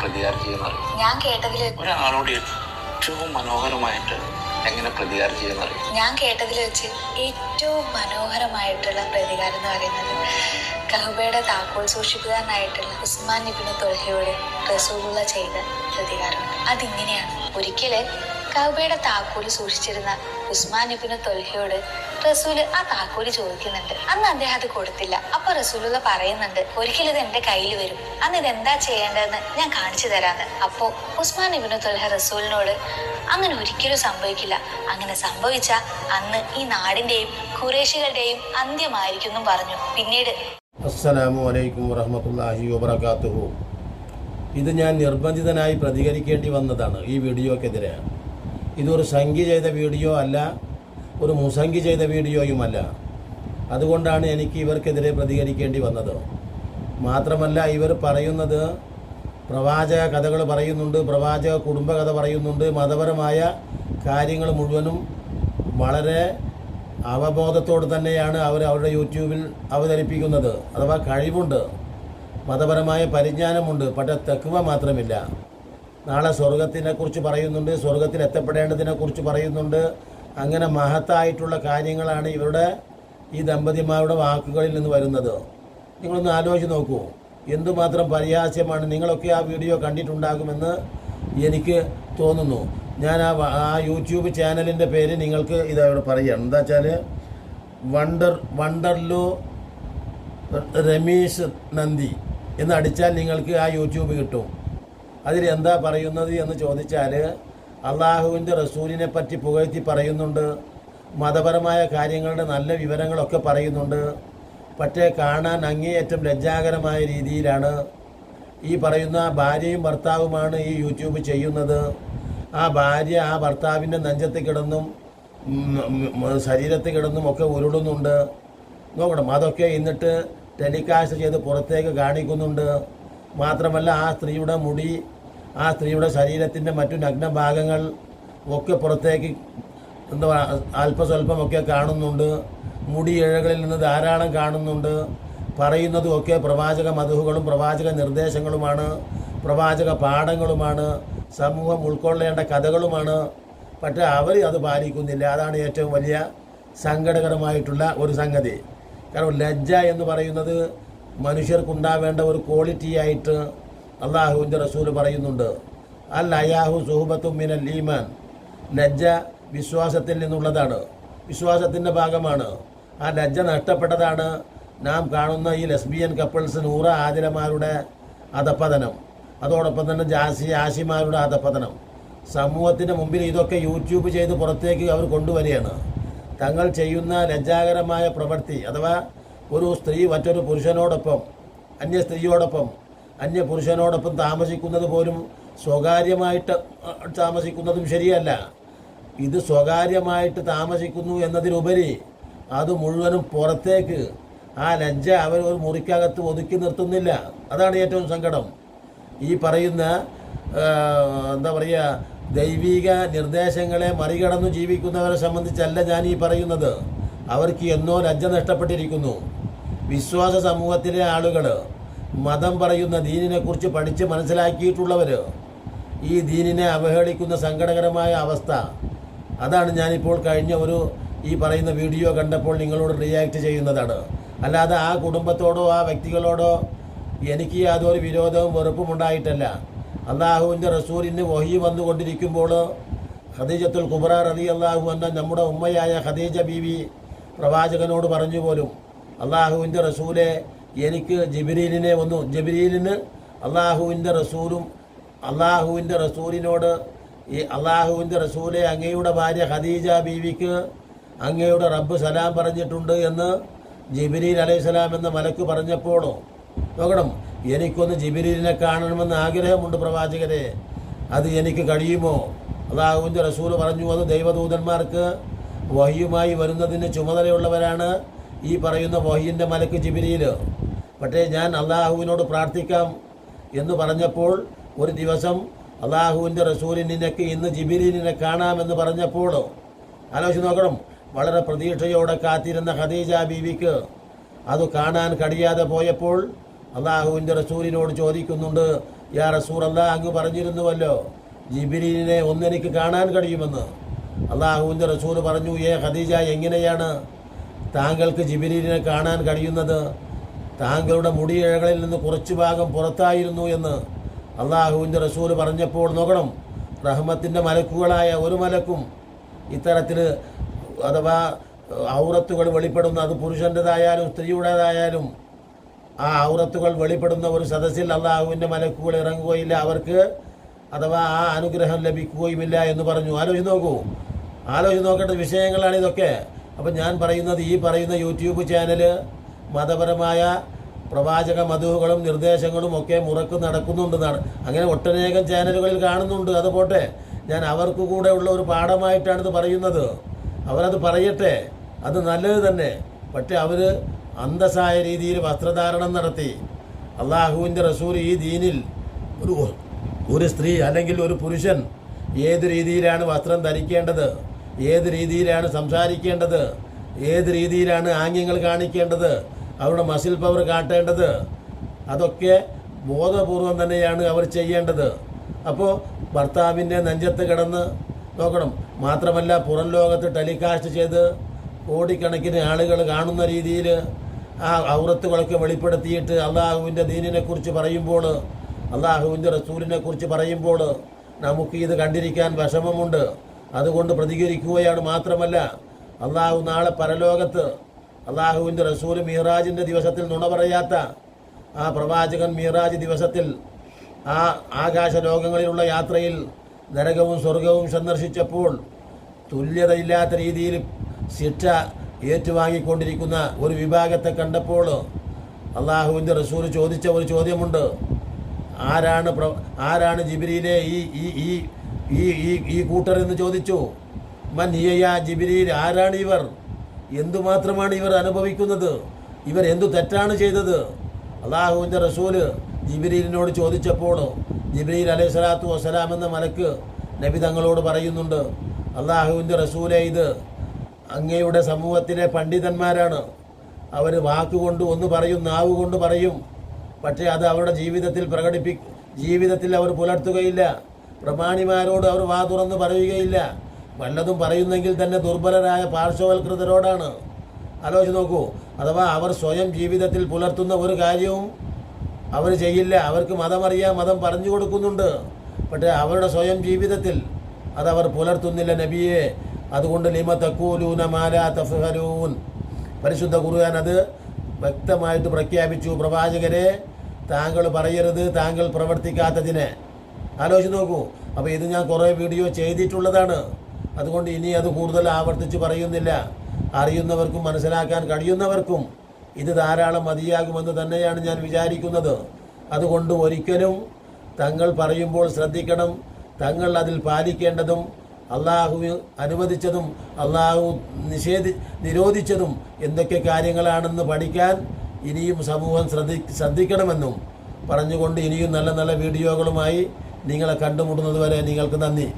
പ്രതികാരം ചെയ്യുന്നറിയാം ഞാൻ കേട്ടതിൽ ഒരാളോട് ഏറ്റവും മനോഹരമായിട്ട് എങ്ങനെ പ്രതികാരം ചെയ്യുന്നറിയാം ഞാൻ കേട്ടതിൽ വെച്ച് ഏറ്റവും മനോഹരമായിട്ടുള്ള പ്രതികാരം എന്ന് പറയുന്നത് കഹബയുടെ താക്കോൽ സൂക്ഷിപ്പുകാരനായിട്ടുള്ള ഉസ്മാൻ നിബിന് തൊൽഹയോട് റസൂലുള്ള ചെയ്ത പ്രതികാരം. അതിങ്ങനെയാണ്. ഒരിക്കൽ കഹബയുടെ താക്കോൽ സൂക്ഷിച്ചിരുന്ന ഉസ്മാൻ നിബിന് തൊൽഹയോട് റസൂൽ ആ താക്കോൽ ചോദിക്കുന്നുണ്ട്. അന്ന് അദ്ദേഹം അത് കൊടുത്തില്ല. അപ്പൊ റസൂലുള്ള പറയുന്നുണ്ട് ഒരിക്കലും ഇത് എന്റെ കയ്യിൽ വരും. അന്ന് ഇത് എന്താ ചെയ്യേണ്ടതെന്ന് ഞാൻ കാണിച്ചു തരാന്ന്. അപ്പോ ഉസ്മാൻ ഇബിനു തൊൽഹ റസൂലിനോട് അങ്ങനെ ഒരിക്കലും സംഭവിക്കില്ല. അങ്ങനെ സംഭവിച്ച അന്ന് ഈ നാടിന്റെയും ഖുറേഷികളുടെയും അന്ത്യമായിരിക്കും എന്നും പറഞ്ഞു. പിന്നീട് അസ്സലാമു അലൈക്കും ഇത് ഞാൻ നിർബന്ധിതനായി പ്രതികരിക്കേണ്ടി വന്നതാണ് ഈ വീഡിയോക്കെതിരെ. ഇതൊരു സംഖ്യ ചെയ്ത വീഡിയോ അല്ല ഒരു മുസങ്കി ചെയ്ത വീഡിയോയുമല്ല. അതുകൊണ്ടാണ് എനിക്ക് ഇവർക്കെതിരെ പ്രതികരിക്കേണ്ടി വന്നത്. മാത്രമല്ല ഇവർ പറയുന്നത് പ്രവാചക കഥകൾ പറയുന്നുണ്ട് പ്രവാചക കുടുംബകഥ പറയുന്നുണ്ട്. മതപരമായ കാര്യങ്ങൾ മുഴുവനും വളരെ അവബോധത്തോട് തന്നെയാണ് അവർ അവരുടെ യൂട്യൂബിൽ അവതരിപ്പിക്കുന്നത്. അഥവാ കഴിവുണ്ട്. മതപരമായ പരിജ്ഞാനമുണ്ട്. പക്ഷേ തെക്കുവ മാത്രമില്ല. നാളെ സ്വർഗത്തിനെക്കുറിച്ച് പറയുന്നുണ്ട് സ്വർഗത്തിൽ എത്തപ്പെടേണ്ടതിനെക്കുറിച്ച് പറയുന്നുണ്ട്. അങ്ങനെ മഹത്തായിട്ടുള്ള കാര്യങ്ങളാണ് ഇവരുടെ ഈ ദമ്പതിമാരുടെ വാക്കുകളിൽ നിന്ന് വരുന്നത്. നിങ്ങളൊന്ന് ആലോചിച്ച് നോക്കൂ. എന്തുമാത്രം പരിഹാസ്യമാണ് നിങ്ങളൊക്കെ ആ വീഡിയോ കണ്ടിട്ടുണ്ടാകുമെന്ന് എനിക്ക് തോന്നുന്നു. ഞാൻ ആ ആ യൂട്യൂബ് ചാനലിന്റെ പേര് നിങ്ങൾക്ക് ഇതവിടെ പറയാം. എന്താ വെച്ചാൽ വണ്ടർ വണ്ടർലോ രമേശ് നന്ദി എന്ന് അടിച്ചാൽ നിങ്ങൾക്ക് ആ യൂട്യൂബ് കിട്ടും. അതിൽ എന്താ പറയുന്നത് എന്ന് ചോദിച്ചാൽ അള്ളാഹുവിന്റെ റസൂലിനെ പറ്റി പുകഴ്ത്തി പറയുന്നുണ്ട്. മതപരമായ കാര്യങ്ങളുടെ നല്ല വിവരങ്ങളൊക്കെ പറയുന്നുണ്ട്. പക്ഷേ കാണാൻ അങ്ങേയറ്റം ലജ്ജാകരമായ രീതിയിലാണ്. ഈ പറയുന്ന ഭാര്യയും ഭർത്താവുമാണ് ഈ യൂട്യൂബ് ചെയ്യുന്നത്. ആ ഭാര്യ ആ ഭർത്താവിന്റെ നെഞ്ചത്ത് കിടന്നും ഉം, ഉം, ശരീരത്ത് കിടന്നും ഒക്കെ ഉരുളുന്നുണ്ട്. നോക്കണം അതൊക്കെ എന്നിട്ട് ടെലികാസ്റ്റ് ചെയ്ത് പുറത്തേക്ക് കാണിക്കുന്നുണ്ട്. മാത്രമല്ല ആ സ്ത്രീയുടെ മുടി ആ സ്ത്രീയുടെ ശരീരത്തിന്റെ മറ്റു നഗ്നഭാഗങ്ങൾ ഒക്കെ പുറത്തേക്ക് എന്താ അല്പസ്വല്പമൊക്കെ കാണുന്നുണ്ട്. മുടി ഇഴകളിൽ നിന്ന് ധാരാളം കാണുന്നുണ്ട്. പറയുന്നതും ഒക്കെ പ്രവാചക മധുഹുകളും പ്രവാചക നിർദ്ദേശങ്ങളുമാണ് പ്രവാചക പാഠങ്ങളുമാണ് സമൂഹം ഉൾക്കൊള്ളേണ്ട കഥകളുമാണ്. പക്ഷേ അവർ അത് പാലിക്കുന്നില്ല. അതാണ് ഏറ്റവും വലിയ സങ്കടകരമായിട്ടുള്ള ഒരു സംഗതി. കാരണം ലജ്ജ എന്ന് പറയുന്നത് മനുഷ്യർക്കുണ്ടാവേണ്ട ഒരു ക്വാളിറ്റി ആയിട്ട് അള്ളാഹുവിന്റെ റസൂൽ പറയുന്നുണ്ട്. അൽ അയാഹു സുഹുബത്തു മിനൽ ഈമാൻ. ലജ്ജ വിശ്വാസത്തിൽ നിന്നുള്ളതാണ്. വിശ്വാസത്തിന്റെ ഭാഗമാണ്. ആ ലജ്ജ നഷ്ടപ്പെട്ടതാണ് നാം കാണുന്ന ഈ ലെസ്ബിയൻ കപ്പിൾസ് നൂറ ആതിരമാരുടെ അധപ്പതനം അതോടൊപ്പം തന്നെ ജാസി ആശിമാരുടെ അധപ്പതനം സമൂഹത്തിന് മുമ്പിൽ ഇതൊക്കെ യൂട്യൂബ് ചെയ്ത് പുറത്തേക്ക് അവർ കൊണ്ടുവരികയാണ്. തങ്ങൾ ചെയ്യുന്ന ലജ്ജാകരമായ പ്രവൃത്തി അഥവാ ഒരു സ്ത്രീ മറ്റൊരു പുരുഷനോടൊപ്പം അന്യ സ്ത്രീയോടൊപ്പം അന്യ പുരുഷനോടൊപ്പം താമസിക്കുന്നത് പോലും സ്വകാര്യമായിട്ട് താമസിക്കുന്നതും ശരിയല്ല. ഇത് സ്വകാര്യമായിട്ട് താമസിക്കുന്നു എന്നതിലുപരി അത് മുഴുവനും പുറത്തേക്ക്. ആ ലജ്ജ അവർ ഒരു മുറിക്കകത്ത് ഒതുക്കി നിർത്തുന്നില്ല. അതാണ് ഏറ്റവും സങ്കടം. ഈ പറയുന്ന എന്താ പറയുക ദൈവിക നിർദ്ദേശങ്ങളെ മറികടന്ന് ജീവിക്കുന്നവരെ സംബന്ധിച്ചല്ല ഞാൻ ഈ പറയുന്നത്. അവർക്ക് എന്നോ ലജ്ജ നഷ്ടപ്പെട്ടിരിക്കുന്നു. വിശ്വാസ സമൂഹത്തിലെ ആളുകൾ മതം പറയുന്ന ദീനിനെക്കുറിച്ച് പഠിച്ച് മനസ്സിലാക്കിയിട്ടുള്ളവർ ഈ ദീനിനെ അവഹേളിക്കുന്ന സങ്കടകരമായ അവസ്ഥ. അതാണ് ഞാനിപ്പോൾ കഴിഞ്ഞ ഒരു ഈ പറയുന്ന വീഡിയോ കണ്ടപ്പോൾ നിങ്ങളോട് റിയാക്ട് ചെയ്യുന്നതാണ്. അല്ലാതെ ആ കുടുംബത്തോടോ ആ വ്യക്തികളോടോ എനിക്ക് യാതൊരു വിരോധവും വെറുപ്പും ഉണ്ടായിട്ടല്ല. അള്ളാഹുവിന്റെ റസൂലിന് വഹി വന്നുകൊണ്ടിരിക്കുമ്പോൾ ഖദീജത്തുൽ കുബ്ര റലി അള്ളാഹു എന്ന നമ്മുടെ ഉമ്മയായ ഖദീജ ബീവി പ്രവാചകനോട് പറഞ്ഞു പോലും അള്ളാഹുവിന്റെ റസൂലെ എനിക്ക് ജബിരീലിനെ ഒന്ന് ജബിരീലിന് അള്ളാഹുവിന്റെ റസൂലും അള്ളാഹുവിന്റെ റസൂലിനോട് ഈ അള്ളാഹുവിന്റെ റസൂലെ അങ്ങയുടെ ഭാര്യ ഖദീജ ബീവിക്ക് അങ്ങയുടെ റബ്ബ് സലാം പറഞ്ഞിട്ടുണ്ട് എന്ന് ജിബിരീൽ അലൈഹിസ്സലാം എന്ന മലക്ക് പറഞ്ഞപ്പോഴോ നോക്കണം എനിക്കൊന്ന് ജിബിരീലിനെ കാണണമെന്ന് ആഗ്രഹമുണ്ട് പ്രവാചകരെ. അത് എനിക്ക് കഴിയുമോ? അള്ളാഹുവിന്റെ റസൂൽ പറഞ്ഞു അത് ദൈവദൂതന്മാർക്ക് വഹിയുമായി വരുന്നതിന് ചുമതലയുള്ളവരാണ് ഈ പറയുന്ന വഹിയിന്റെ മലക്ക് ജിബിരിയിൽ പക്ഷേ ഞാൻ അള്ളാഹുവിനോട് പ്രാർത്ഥിക്കാം എന്ന് പറഞ്ഞപ്പോൾ ഒരു ദിവസം അള്ളാഹുവിന്റെ റസൂലിനൊക്കെ ഇന്ന് ജിബിലിനെ കാണാമെന്ന് പറഞ്ഞപ്പോൾ ആലോചിച്ച് നോക്കണം. വളരെ പ്രതീക്ഷയോടെ കാത്തിരുന്ന ഖദീജ ബീവിക്ക് അത് കാണാൻ കഴിയാതെ പോയപ്പോൾ അള്ളാഹുവിന്റെ റസൂലിനോട് ചോദിക്കുന്നുണ്ട് യാ റസൂർ അല്ലാ അങ്ങ് പറഞ്ഞിരുന്നുവല്ലോ ജിബിലിനെ ഒന്നെനിക്ക് കാണാൻ കഴിയുമെന്ന്. അള്ളാഹുവിന്റെ റസൂൽ പറഞ്ഞു ഏ ഖദീജ എങ്ങനെയാണ് താങ്കൾക്ക് ജിബിലിനെ കാണാൻ കഴിയുന്നത്? താങ്കളുടെ മുടിയിഴകളിൽ നിന്ന് കുറച്ചു ഭാഗം പുറത്തായിരുന്നു എന്ന് അള്ളാഹുവിന്റെ റസൂൽ പറഞ്ഞപ്പോൾ നോക്കണം. റഹ്മത്തിന്റെ മലക്കുകളായ ഒരു മലക്കും ഇത്തരത്തിൽ അഥവാ ഔറത്തുകൾ വെളിപ്പെടുന്ന അത് പുരുഷന്റെതായാലും സ്ത്രീയുടേതായാലും ആ ഔറത്തുകൾ വെളിപ്പെടുന്ന ഒരു സദസ്സിൽ അള്ളാഹുവിന്റെ മലക്കുകൾ ഇറങ്ങുകയില്ല. അവർക്ക് അഥവാ ആ അനുഗ്രഹം ലഭിക്കുകയുമില്ല എന്ന് പറഞ്ഞു. ആലോചിച്ച് നോക്കൂ. ആലോചിച്ച് നോക്കേണ്ട വിഷയങ്ങളാണ് ഇതൊക്കെ. അപ്പം ഞാൻ പറയുന്നത് ഈ പറയുന്ന യൂട്യൂബ് ചാനൽ മതപരമായ പ്രവാചക മധുവുകളും നിർദ്ദേശങ്ങളും ഒക്കെ മുറക്ക് നടക്കുന്നുണ്ടെന്നാണ്. അങ്ങനെ ഒട്ടനേകം ചാനലുകളിൽ കാണുന്നുണ്ട്. അത് പോട്ടെ. ഞാൻ അവർക്ക് കൂടെ ഉള്ള ഒരു പാഠമായിട്ടാണ് പറയുന്നത്. അവരത് പറയട്ടെ. അത് നല്ലത് തന്നെ. പക്ഷെ അവർ അന്തസ്സായ രീതിയിൽ വസ്ത്രധാരണം നടത്തി. അള്ളാഹുവിന്റെ റസൂൽ ഈ ദീനിൽ ഒരു ഒരു സ്ത്രീ അല്ലെങ്കിൽ ഒരു പുരുഷൻ ഏത് രീതിയിലാണ് വസ്ത്രം ധരിക്കേണ്ടത്? ഏത് രീതിയിലാണ് സംസാരിക്കേണ്ടത്? ഏത് രീതിയിലാണ് ആംഗ്യങ്ങൾ കാണിക്കേണ്ടത്? അവരുടെ മസിൽ പവർ കാട്ടേണ്ടത് അതൊക്കെ ബോധപൂർവം തന്നെയാണ് അവർ ചെയ്യേണ്ടത്. അപ്പോൾ ഭർത്താവിന്റെ നെഞ്ചത്ത് കിടന്ന് നോക്കണം. മാത്രമല്ല പുറം ലോകത്ത് ടെലികാസ്റ്റ് ചെയ്ത് കോടിക്കണക്കിന് ആളുകൾ കാണുന്ന രീതിയിൽ ആ ഔറത്തുകളൊക്കെ വെളിപ്പെടുത്തിയിട്ട് അള്ളാഹുവിന്റെ ദീനിനെ കുറിച്ച് പറയുമ്പോൾ അള്ളാഹുവിന്റെ റസൂലിനെ കുറിച്ച് പറയുമ്പോൾ നമുക്ക് ഇത് കണ്ടിരിക്കാൻ വിഷമമുണ്ട്. അതുകൊണ്ട് പ്രതികരിക്കുകയാണ് മാത്രമല്ല അള്ളാഹു നാളെ പരലോകത്ത് അള്ളാഹുവിന്റെ റസൂൽ മീറാജിന്റെ ദിവസത്തിൽ നുണ പറയാത്ത ആ പ്രവാചകൻ മീറാജ് ദിവസത്തിൽ ആ ആകാശ ലോകങ്ങളിലുള്ള യാത്രയിൽ നരകവും സ്വർഗവും സന്ദർശിച്ചപ്പോൾ തുല്യതയില്ലാത്ത രീതിയിൽ ശിക്ഷ ഏറ്റുവാങ്ങിക്കൊണ്ടിരിക്കുന്ന ഒരു വിഭാഗത്തെ കണ്ടപ്പോൾ അള്ളാഹുവിന്റെ റസൂൽ ചോദിച്ച ഒരു ചോദ്യമുണ്ട്. ആരാണ് പ്ര ആരാണ് ജിബിരിയിലെ ഈ ഈ ഈ ഈ ഈ കൂട്ടർ എന്ന് ചോദിച്ചു. മൻ ഹിയ ജിബിരിയിൽ ആരാണ് ഇവർ? എന്തുമാത്രമാണ് ഇവർ അനുഭവിക്കുന്നത്? ഇവർ എന്തു തെറ്റാണ് ചെയ്തത്? അള്ളാഹുവിന്റെ റസൂൽ ജിബിരിലിനോട് ചോദിച്ചപ്പോൾ ജിബിരിൽ അലൈഹി സ്വലാത്തു വസ്സലാം എന്ന മലക്ക് നബി തങ്ങളോട് പറയുന്നുണ്ട് അള്ളാഹുവിന്റെ റസൂലെ ഇത് അങ്ങയുടെ സമൂഹത്തിലെ പണ്ഡിതന്മാരാണ്. അവർ വാക്കുകൊണ്ട് ഒന്ന് പറയും നാവ് കൊണ്ട് പറയും. പക്ഷേ അത് അവരുടെ ജീവിതത്തിൽ പ്രകടിപ്പി ജീവിതത്തിൽ അവർ പുലർത്തുകയില്ല. പ്രമാണിമാരോട് അവർ വാ തുറന്ന് പറയുകയില്ല. വല്ലതും പറയുന്നെങ്കിൽ തന്നെ ദുർബലരായ പാർശ്വവൽകൃതരോടാണ്. ആലോചിച്ച് നോക്കൂ അഥവാ അവർ സ്വയം ജീവിതത്തിൽ പുലർത്തുന്ന ഒരു കാര്യവും അവർ ചെയ്യില്ല അവർക്ക് മതമറിയാം മതം പറഞ്ഞു കൊടുക്കുന്നുണ്ട്. പക്ഷേ അവരുടെ സ്വയം ജീവിതത്തിൽ അതവർ പുലർത്തുന്നില്ല നബിയെ. അതുകൊണ്ട് ലിമ തക്കൂലൂന മാല തഫ്ഹലൂൻ പരിശുദ്ധ ഖുർആൻ അത് വ്യക്തമായിട്ട് പ്രഖ്യാപിച്ചു. പ്രവാചകരെ താങ്കൾ പറയരുത് താങ്കൾ പ്രവർത്തിക്കാത്തതിനെ. ആലോചിച്ച് നോക്കൂ അപ്പോൾ ഇത് ഞാൻ കുറേ വീഡിയോ ചെയ്തിട്ടുള്ളതാണ്. അതുകൊണ്ട് ഇനി അത് കൂടുതൽ ആവർത്തിച്ച് പറയുന്നില്ല. അറിയുന്നവർക്കും മനസ്സിലാക്കാൻ കഴിയുന്നവർക്കും ഇത് ധാരാളം മതിയാകുമെന്ന് തന്നെയാണ് ഞാൻ വിചാരിക്കുന്നത്. അതുകൊണ്ട് ഒരിക്കലും തങ്ങൾ പറയുമ്പോൾ ശ്രദ്ധിക്കണം. തങ്ങൾ അതിൽ പാലിക്കേണ്ടതും അള്ളാഹു അനുവദിച്ചതും അള്ളാഹു നിഷേധി നിരോധിച്ചതും എന്തൊക്കെ കാര്യങ്ങളാണെന്ന് പഠിക്കാൻ ഇനിയും സമൂഹം ശ്രദ്ധി ശ്രദ്ധിക്കണമെന്നും പറഞ്ഞുകൊണ്ട് ഇനിയും നല്ല നല്ല വീഡിയോകളുമായി നിങ്ങളെ കണ്ടുമുട്ടുന്നത് വരെ നിങ്ങൾക്ക് നന്ദി.